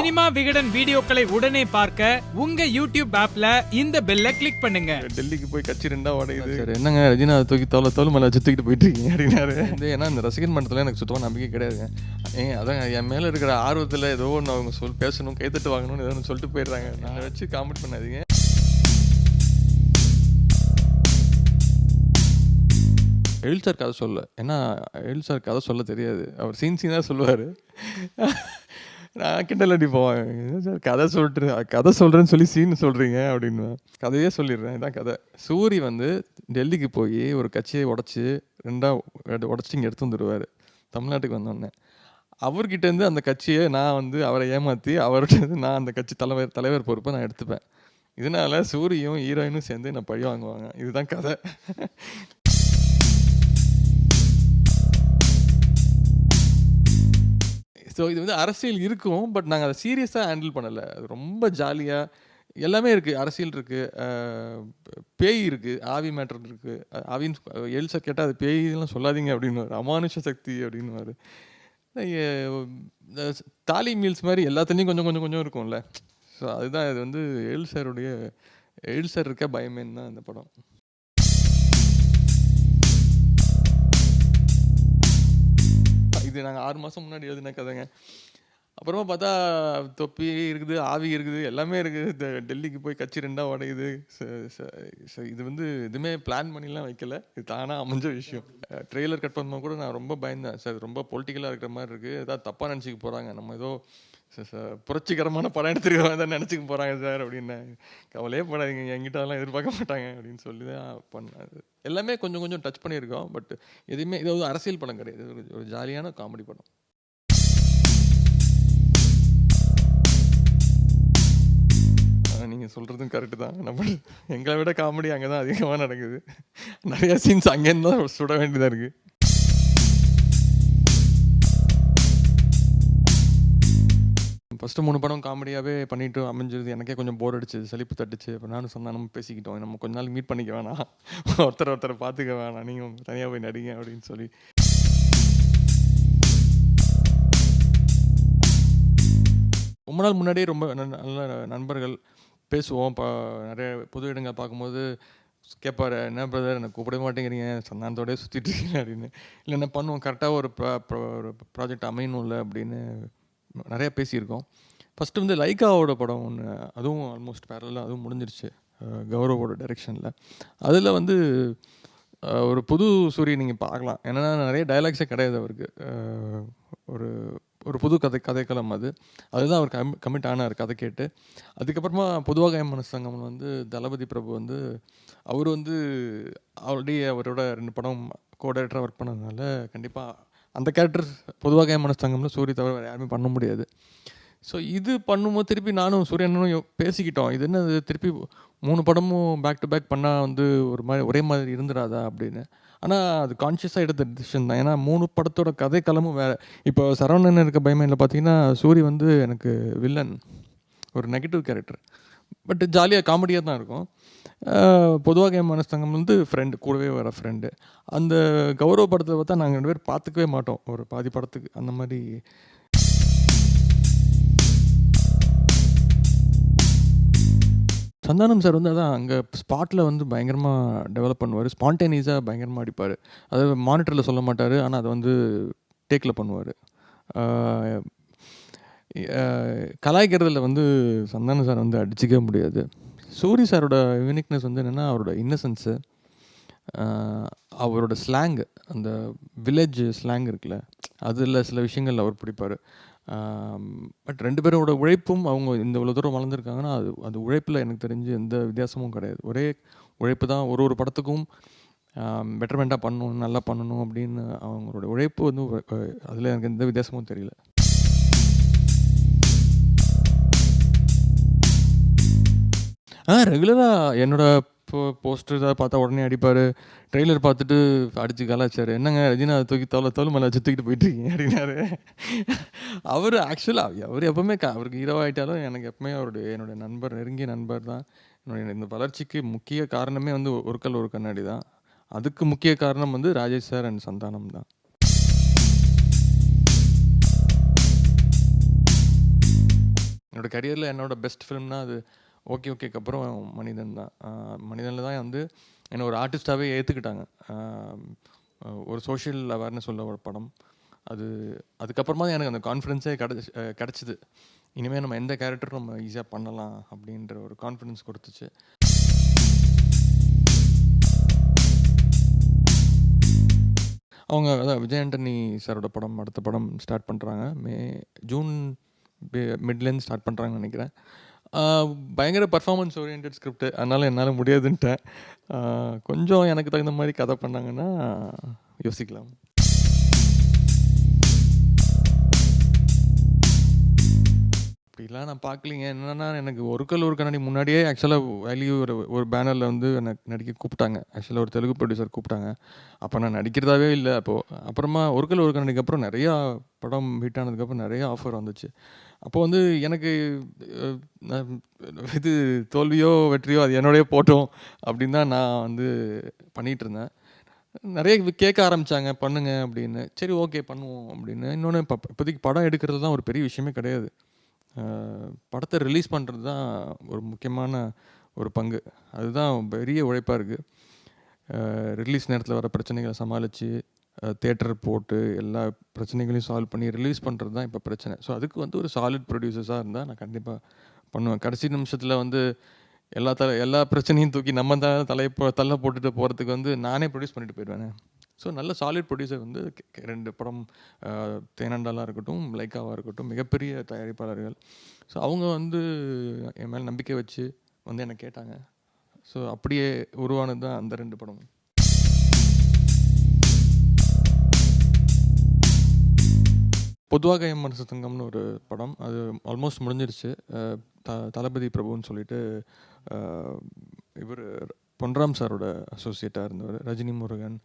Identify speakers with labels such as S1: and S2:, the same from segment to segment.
S1: Cinema Vikatan வீடியோக்களை உடனே பார்க்க உங்க யூடியூப் ஆப்ல இந்த பெல்ல கிளிக் பண்ணுங்க.
S2: டெல்லிக்கு போய் கட்சி ரெண்டா உடையுது. சரி என்னங்க ரஜினா தூக்கி தோலை தோல் மேலே தூக்கிட்டு போயிட்டு இருக்கீங்க அப்படின்னாரு. வந்து ஏன்னா இந்த ரசிகன் மன்றத்தில் எனக்கு சுத்தமாக நம்பிக்கை கிடையாதுங்க ஏங்க அதான் என் மேலே இருக்கிற ஆர்வத்தில் ஏதோ ஒன்று அவங்க சொல் பேசணும் கைத்தட்டு வாங்கணும்னு ஏதோ ஒன்று சொல்லிட்டு போயிடுறாங்க. நான் வச்சு காமெண்ட் பண்ணாதீங்க. எழில் சார் கதை சொல்ல. ஏன்னா எழில் சார் கதை சொல்ல தெரியாது. அவர் சீன் சீனாக சொல்லுவார். நான் கிண்டல் அடிப்போம் சார் கதை சொல்லிட்டு கதை சொல்கிறேன்னு சொல்லி சீன் சொல்கிறீங்க அப்படின்னு. கதையே சொல்லிடுறேன். இதான் கதை. சூரி வந்து டெல்லிக்கு போய் ஒரு கட்சியை உடச்சி ரெண்டாக உடச்சி இங்கே எடுத்து வந்துடுவார் தமிழ்நாட்டுக்கு வந்தோடனே. அவர்கிட்டேருந்து அந்த கட்சியை நான் வந்து அவரை ஏமாற்றி அவர்கிட்ட நான் அந்த கட்சி தலைவர் தலைவர் பொறுப்பை நான் எடுத்துப்பேன். இதனால சூரியும் ஹீரோயினும் சேர்ந்து நான் பழி வாங்குவாங்க? இதுதான் கதை. ஸோ இது வந்து அரசியல் இருக்கும் பட் நாங்கள் அதை சீரியஸாக ஹேண்டில் பண்ணலை. அது ரொம்ப ஜாலியாக எல்லாமே இருக்குது அரசியல் இருக்குது பேய் இருக்குது ஆவி மேட்டர் இருக்குது ஆவின்னு எல்சா கேட்டால் அது பேய்லாம் சொல்லாதீங்க அப்படின்னு அமானுஷ சக்தி அப்படின்னு தாலி மீல்ஸ் மாதிரி எல்லாத்துலேயும் கொஞ்சம் கொஞ்சம் கொஞ்சம் இருக்கும்ல. ஸோ அதுதான் இது வந்து எல் சாருடைய எல் சார் இருக்க பயமேன்னு தான் இந்த படம். ஆறு மாதம் முன்னாடி எழுதின கதைங்க. அப்புறமா பார்த்தா தொப்பி இருக்குது ஆவி இருக்குது எல்லாமே இருக்குது. இந்த டெல்லிக்கு போய் கட்சி ரெண்டாக உடையுது. இது வந்து எதுவுமே பிளான் பண்ணிலாம் வைக்கல. இது தானாக அமைஞ்ச விஷயம். ட்ரெய்லர் கட் பண்ணும்போது கூட நான் ரொம்ப பயந்தேன். சார் ரொம்ப பொலிட்டிக்கலாக இருக்கிற மாதிரி இருக்குது ஏதாவது தப்பாக நினச்சிக்க போகிறாங்க நம்ம ஏதோ சார் புரட்சிகரமான படம் எடுத்துருக்கோம் தான் நினச்சிக்க போகிறாங்க சார் அப்படின்னு. கவலையே படாதீங்க. எங்கிட்டலாம் எதிர்பார்க்க மாட்டாங்க அப்படின்னு சொல்லி தான் பண்ண எல்லாமே கொஞ்சம் கொஞ்சம் டச் பண்ணியிருக்கோம். பட் எதுவுமே இது ஒரு அரசியல் படம் கிடையாது. ஒரு- ஒரு ஜாலியான காமெடி படம். நீங்கள் சொல்கிறதும் கரெக்டு தான். நம்ம எங்களை விட காமெடி அங்கே தான் அதிகமாக நடக்குது. நிறையா சீன்ஸ் அங்கேருந்து தான் சுட வேண்டியதாக இருக்குது ஃபஸ்ட்டு மூணு படம் காமெடியாகவே பண்ணிட்டு அமைஞ்சது எனக்கே கொஞ்சம் போர் அடிச்சது. செழிப்பு தட்டுச்சு. இப்போ நானும் சொன்னா நம்ம பேசிக்கிட்டோம். நம்ம கொஞ்ச நாள் மீட் பண்ணிக்க வேணாம். ஒருத்தர் ஒருத்தரை பார்த்துக்க வேணாம். நீங்கள் தனியாக போய் நடிங்க அப்படின்னு சொல்லி. ரொம்ப நாள் முன்னாடியே ரொம்ப நல்ல நண்பர்கள் பேசுவோம். இப்போ நிறைய புது இடங்கள் பார்க்கும்போது கேட்பாரு என்ன பிரதர் என்னை கூப்பிட மாட்டேங்கிறீங்க. சந்தானத்தோடய சுற்றிட்டு இருக்கீங்க அப்படின்னு. இல்லை என்ன பண்ணுவோம் கரெக்டாக ஒரு ப்ரா ப்ரா- ஒரு ப்ராஜெக்ட் அமையணும்ல அப்படின்னு நிறையா பேசியிருக்கோம். ஃபஸ்ட்டு வந்து லைக்காவோட படம் ஒன்று அதுவும் ஆல்மோஸ்ட் பேரலாக அதுவும் முடிஞ்சிருச்சு கௌரவோட டைரெக்ஷனில் அதில் வந்து ஒரு புது சூரிய நீங்கள் பார்க்கலாம். ஏன்னா நிறைய டயலாக்ஸே கிடையாது அவருக்கு. ஒரு ஒரு புது கதை கதைக்களம் அது. அதுதான் அவர் கம் கமிட் ஆனார் கதை கேட்டு. அதுக்கப்புறமா பொதுவாக மனசங்கம் வந்து தளபதி பிரபு வந்து அவர் வந்து ஆல்ரெடி அவரோட ரெண்டு படம் கோடேட்டராக ஒர்க் பண்ணதுனால கண்டிப்பாக அந்த கேரக்டர் பொதுவாக என் மனசங்கம்ல சூரிய தவிர வேறு யாருமே பண்ண முடியாது. ஸோ இது பண்ணும்போது திருப்பி நானும் சூரியனும் பேசிக்கிட்டோம். இது என்ன திருப்பி மூணு படமும் பேக் டு பேக் பண்ணால் வந்து ஒரு மாதிரி ஒரே மாதிரி இருந்துடாதா அப்படின்னு. ஆனால் அது கான்ஷியஸாக எடுத்த டிசிஷன் தான். ஏன்னா மூணு படத்தோட கதை களமும் வேறு. இப்போ சரவணன் இருக்க பயமையில் பார்த்தீங்கன்னா சூரி வந்து எனக்கு வில்லன் ஒரு நெகட்டிவ் கேரக்டர் பட் ஜாலியாக காமெடியாக தான் இருக்கும். பொதுவாக என் மனஸ்தங்கம் வந்து ஃப்ரெண்டு கூடவே வர ஃப்ரெண்டு அந்த கௌரவ படத்தை பார்த்தா நாங்கள் ரெண்டு பேர் பார்த்துக்கவே மாட்டோம். ஒரு பாதி படத்துக்கு அந்த மாதிரி. சந்தானம் சார் வந்து அதான் அங்கே ஸ்பாட்டில் வந்து பயங்கரமாக டெவலப் பண்ணுவார். ஸ்பான்டேனியஸாக பயங்கரமாக அடிப்பார். அதாவது மானிட்டரில் சொல்ல மாட்டார். ஆனால் அதை வந்து டேக்கில் பண்ணுவார். கலாய்க்கிறதுல வந்து சந்தானம் சார் வந்து அடிச்சிக்கவே முடியாது. சூரி சாரோட யூனிக்னஸ் வந்து என்னென்னா அவரோட இன்னசென்ஸு அவரோட ஸ்லாங் அந்த வில்லேஜ் ஸ்லாங் இருக்குல்ல அதில் சில விஷயங்கள் அவர் பிடிப்பார். பட் ரெண்டு பேரோட உழைப்பும் அவங்க இந்த இவ்வளோ தூரம் வளர்ந்துருக்காங்கன்னா அது அது உழைப்பில் எனக்கு தெரிஞ்சு எந்த வித்தியாசமும் கிடையாது. ஒரே உழைப்பு தான் ஒரு ஒரு படத்துக்கும் பெட்டர்மெண்ட்டாக பண்ணணும் நல்லா பண்ணணும் அப்படின்னு அவங்களோட உழைப்பு வந்து அதில் எனக்கு எந்த வித்தியாசமும் தெரியல. ஆ ரெகுலராக என்னோட போ போஸ்டர் ஏதாவது பார்த்தா உடனே அடிப்பார். ட்ரெய்லர் பார்த்துட்டு அடிச்சு கலாச்சார் என்னங்க ரஜினா தூக்கி தோலை தோல் மேலே வச்சு தூக்கிட்டு போயிட்டு இருக்கீங்க அப்படின்னாரு. அவர் ஆக்சுவலாக அவர் எப்போவுமே க அவருக்கு ஹீரோ ஆகிட்டாலும் எனக்கு எப்பவுமே அவருடைய என்னுடைய நண்பர் நெருங்கிய நண்பர் தான். என்னுடைய இந்த வளர்ச்சிக்கு முக்கிய காரணமே வந்து ஒரு கல் ஒரு கண்ணாடி தான். அதுக்கு முக்கிய காரணம் வந்து ராஜேஷ் சார் அண்ட் சந்தானம் தான். என்னோட கரியரில் என்னோட பெஸ்ட் ஃபிலிம்னா அது ஓகே ஓகேக்கு அப்புறம் மனிதன் தான். மனிதனில் தான் வந்து என்னை ஒரு ஆர்டிஸ்டாகவே ஏற்றுக்கிட்டாங்க ஒரு சோஷியல் அவேர்னஸ் உள்ள ஒரு படம். அது அதுக்கப்புறமா தான் எனக்கு அந்த கான்ஃபிடென்ஸே கிடச்சி கிடச்சிது. இனிமேல் நம்ம எந்த கேரக்டரும் நம்ம ஈஸியாக பண்ணலாம் அப்படின்ற ஒரு கான்ஃபிடென்ஸ் கொடுத்துச்சு. அவங்க அதான் விஜய் ஆண்டனி சாரோட படம் அடுத்த படம் ஸ்டார்ட் பண்ணுறாங்க மே ஜூன் மிட்லேருந்து ஸ்டார்ட் பண்ணுறாங்கன்னு நினைக்கிறேன். பயங்கர பர்ஃபார்மன்ஸ் ஓரியன்ட் ஸ்கிரிப்ட் அதனால் என்னால் முடியாதுன்ட்டேன். கொஞ்சம் எனக்கு தகுந்த மாதிரி கதை பண்ணாங்கன்னா யோசிக்கலாம். அப்படிலாம் நான் பார்க்கலிங்க. என்னென்னா எனக்கு ஒரு கல் ஒரு கண்ணாடி முன்னாடியே ஆக்சுவலாக வேல்யூ ஒரு ஒரு பேனரில் வந்து எனக்கு நடிக்க கூப்பிட்டாங்க. ஆக்சுவலாக ஒரு தெலுங்கு ப்ரொடியூசர் கூப்பிட்டாங்க. அப்போ நான் நடிக்கிறதாவே இல்லை. அப்போது அப்புறமா ஒரு கல் ஒரு கண்ணாடிக்கு அப்புறம் நிறையா படம் ஹிட் ஆனதுக்கப்புறம் நிறைய ஆஃபர் வந்துச்சு. அப்போ வந்து எனக்கு இது தோல்வியோ வெற்றியோ அது என்னோடய போட்டோம் அப்படின்னு தான் நான் வந்து பண்ணிகிட்டு இருந்தேன். நிறைய கேட்க ஆரம்பித்தாங்க பண்ணுங்க அப்படின்னு. சரி ஓகே பண்ணுவோம் அப்படின்னு. இன்னொன்று இப்போ இப்போதைக்கு படம் எடுக்கிறது தான் ஒரு பெரிய விஷயமே கிடையாது. படத்தை ரிலீஸ் பண்ணுறது தான் ஒரு முக்கியமான ஒரு பங்கு. அதுதான் பெரிய உழைப்பாக இருக்குது ரிலீஸ் நேரத்தில் வர பிரச்சனைகளை சமாளித்து தேட்டர் போட்டு எல்லா பிரச்சனைகளையும் சால்வ் பண்ணி ரிலீஸ் பண்ணுறது தான் இப்போ பிரச்சனை. ஸோ அதுக்கு வந்து ஒரு சாலிட் ப்ரொடியூசர்ஸாக இருந்தால் நான் கண்டிப்பாக பண்ணுவேன். கடைசி நிமிஷத்தில் வந்து எல்லா தலை எல்லா பிரச்சனையும் தூக்கி நம்ம தான் தலை தள்ள போட்டுட்டு போகிறதுக்கு வந்து நானே ப்ரொடியூஸ் பண்ணிட்டு போயிடுவேனே. ஸோ நல்ல சாலிட் ப்ரொடியூசர் வந்து ரெண்டு படம் தேனண்டாலாக இருக்கட்டும் லைக்காவாக இருக்கட்டும் மிகப்பெரிய தயாரிப்பாளர்கள். ஸோ அவங்க வந்து என் மேலே நம்பிக்கை வச்சு வந்து என்னை கேட்டாங்க. ஸோ அப்படியே உருவானது தான் அந்த ரெண்டு படம் பொதுவாக எம் மனசு தங்கம்னு ஒரு படம். அது ஆல்மோஸ்ட் முடிஞ்சிருச்சு. த தளபதி பிரபுன்னு சொல்லிட்டு இவர் பொன்ராம் சாரோட அசோசியேட்டாக இருந்தவர் ரஜினி முருகன்.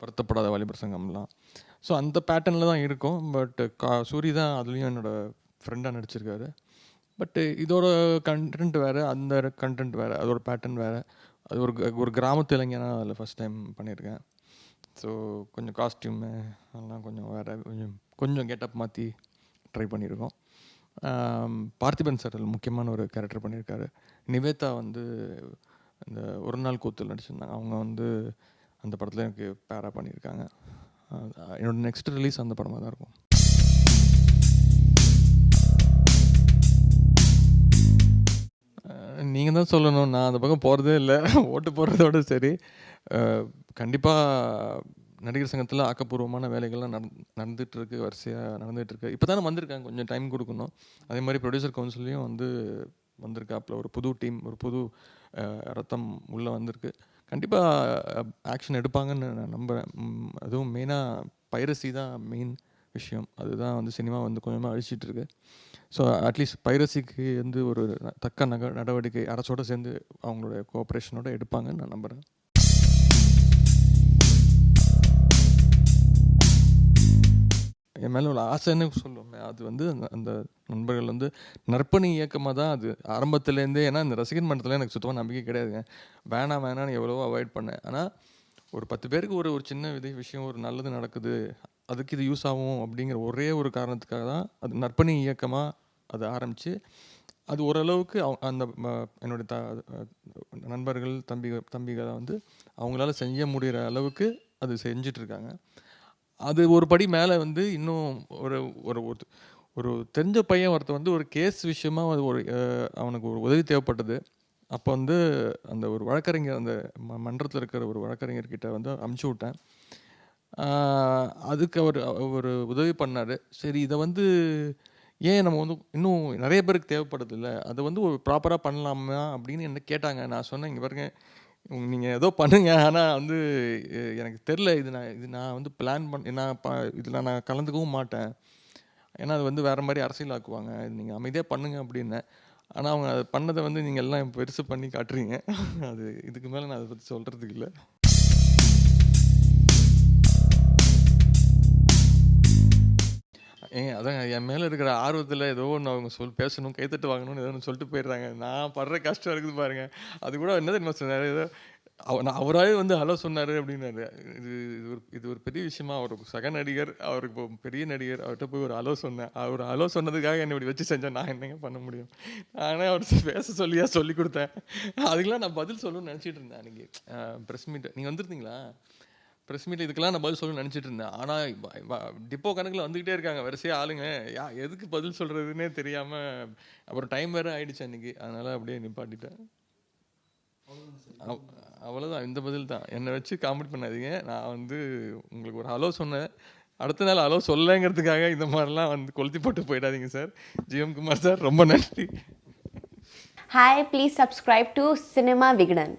S2: வருத்தப்படாத வாலிபர் சங்கம்லாம். ஸோ அந்த பேட்டர்னில் தான் இருக்கும். பட் கா சூரி தான் அதுலேயும் என்னோடய ஃப்ரெண்டாக நடிச்சிருக்காரு. பட்டு இதோட கண்டென்ட் வேறு அந்த கண்டென்ட் வேறு அதோட பேட்டர்ன் வேறு. அது ஒரு ஒரு கிராமத்து இளைஞனாக அதில் ஃபஸ்ட் டைம் பண்ணியிருக்கேன் ஸோ கொஞ்சம் காஸ்டியூமு அதெல்லாம் கொஞ்சம் வேறு கொஞ்சம் கொஞ்சம் கெட்டப் மாற்றி ட்ரை பண்ணியிருக்கோம் பார்த்திபன் சார் முக்கியமான ஒரு கேரக்டர் பண்ணியிருக்காரு நிவேதா வந்து இந்த ஒரு நாள் கூத்தில் நடிச்சிருந்தாங்க. அவங்க வந்து அந்த படத்தில் எனக்கு பேரா பண்ணியிருக்காங்க. என்னோடய நெக்ஸ்ட் ரிலீஸ் அந்த படமாக தான் இருக்கும். நீங்கள் தான் சொல்லணும். நான் அந்த பக்கம் போகிறதே இல்லை. ஓட்டு போடுறதோட சரி. கண்டிப்பாக நடிகர் சங்கத்தில் ஆக்கப்பூர்வமான வேலைகள்லாம் நட நடந்துகிட்ருக்கு வரிசையாக நடந்துகிட்ருக்கு இப்போ தானே வந்திருக்காங்க. கொஞ்சம் டைம் கொடுக்கணும். அதே மாதிரி ப்ரொடியூசர் கவுன்சிலையும் வந்து வந்திருக்காப்புல. ஒரு புது டீம் ஒரு புது ரத்தம் உள்ளே வந்திருக்கு. கண்டிப்பாக ஆக்ஷன் எடுப்பாங்கன்னு நான் நம்புகிறேன் அதுவும் மெயினாக பைரசி தான் மெயின் விஷயம். அதுதான் வந்து சினிமா வந்து கொஞ்சமாக அழிச்சிட்டு இருக்கு. ஸோ அட்லீஸ்ட் பைரசிக்கு வந்து ஒரு தக்க நக நடவடிக்கை அரசோட சேர்ந்து அவங்களோட கோஆப்ரேஷனோட எடுப்பாங்கன்னு நான் நம்புகிறேன் என் மேலே உள்ள ஆசைன்னு சொல்லுவோமே அது வந்து அந்த அந்த நண்பர்கள் வந்து நற்பணி இயக்கமாக தான் அது ஆரம்பத்துலேருந்தே ஏன்னா இந்த ரசிகன் மன்றத்தில் எனக்கு சுத்தமாக நம்பிக்கை கிடையாதுங்க. வேணாம் வேணான்னு எவ்வளவோ அவாய்ட் பண்ணேன். ஆனால் ஒரு பத்து பேருக்கு ஒரு ஒரு சின்ன விதை விஷயம் ஒரு நல்லது நடக்குது அதுக்கு இது யூஸ் ஆகும் அப்படிங்கிற ஒரே ஒரு காரணத்துக்காக தான் அது நற்பணி இயக்கமாக அது ஆரம்பித்து அது ஓரளவுக்கு அவ- அந்த என்னுடைய த நண்பர்கள் தம்பி தம்பிகளை வந்து அவங்களால செய்ய முடிகிற அளவுக்கு அது செஞ்சிட்ருக்காங்க இருக்காங்க. அது ஒரு படி மேலே வந்து இன்னும் ஒரு ஒரு ஒரு ஒரு தெரிஞ்ச பையன் ஒருத்தன் வந்து ஒரு கேஸ் விஷயமா அது ஒரு அவனுக்கு ஒரு உதவி தேவைப்பட்டது. அப்போ வந்து அந்த ஒரு வழக்கறிஞர் அந்த ம மன்றத்தில் இருக்கிற ஒரு வழக்கறிஞர்கிட்ட வந்து அமுச்சு விட்டேன். அதுக்கு அவர் ஒரு உதவி பண்ணார். சரி இதை வந்து ஏன் நம்ம வந்து இன்னும் நிறைய பேருக்கு தேவைப்படுது இல்லை அதை வந்து ஒரு ப்ராப்பராக பண்ணலாமா அப்படின்னு என்ன கேட்டாங்க. நான் சொன்னேன் இங்கே பாருங்க நீங்கள் ஏதோ பண்ணுங்க. ஆனால் வந்து எனக்கு தெரில. இது நான் இது நான் வந்து பிளான் பண்ண நான் ப இதில் நான் கலந்துக்கவும் மாட்டேன். ஏன்னா அது வந்து வேறு மாதிரி அரசியலாக்குவாங்க. இது நீங்கள் அமைதியாக பண்ணுங்கள் அப்படின்னேன் ஆனால் அவங்க அதை பண்ணதை வந்து நீங்கள் எல்லாம் பெருசு பண்ணி காட்டுறீங்க. அது இதுக்கு மேலே நான் அதை பற்றி சொல்கிறதுக்கு இல்லை. என் மேலே இருக்கிற ஆர்வத்தில் ஏதோ ஒன்று அவங்க சொல் பேசணும் கைத்தட்டு வாங்கணும்னு ஏதோ ஒன்று சொல்லிட்டு போயிடுறாங்க. நான் படுற கஷ்டம் இருக்குது பாருங்க. அது கூட என்ன தெரியுமா சொன்னார்? ஏதோ அவ நான் அவராவே வந்து ஹலோ சொன்னார் அப்படின்னாரு. இது இது ஒரு இது ஒரு பெரிய விஷயமா அவர் சக நடிகர் அவருக்கு இப்போ பெரிய நடிகர் அவர்கிட்ட போய் ஒரு ஹலோ சொன்னேன். அவர் ஹலோ சொன்னதுக்காக என்னை இப்படி வச்சு செஞ்சேன் நான் என்னங்க பண்ண முடியும்? நானே அவர் பேச சொல்லியா சொல்லி கொடுத்தேன். அதுக்கெல்லாம் நான் பதில் சொல்லணும்னு நினச்சிட்டு இருந்தேன் அன்றைக்கி ப்ரெஸ் மீட் நீங்கள் வந்துருந்தீங்களா? ப்ரெஸ் மீட் இதுக்கெல்லாம் நான் பதில் சொல்லணும்னு நினச்சிட்டு இருந்தேன். ஆனால் டிப்போ கணக்கில் வந்துக்கிட்டே இருக்காங்க. வரிசையாக ஆளுங்க. யா எதுக்கு பதில் சொல்கிறதுனே தெரியாமல் அப்புறம் டைம் வேறு ஆகிடுச்சு அன்றைக்கி அதனால் அப்படியே நிப்பாட்டிட்டேன். அவ்- அவ்வளவுதான். இந்த பதில் தான். என்னை வச்சு காமெடி பண்ணாதீங்க. நான் வந்து உங்களுக்கு ஒரு ஹலோ சொன்னேன். அடுத்த நாள் ஹலோ சொல்லங்கிறதுக்காக இந்த மாதிரிலாம் வந்து கொளுத்தி போட்டு போயிடாதீங்க சார் ஜிஎம் குமார் சார் ரொம்ப நன்றி.
S3: Hi please subscribe to cinema Vikatan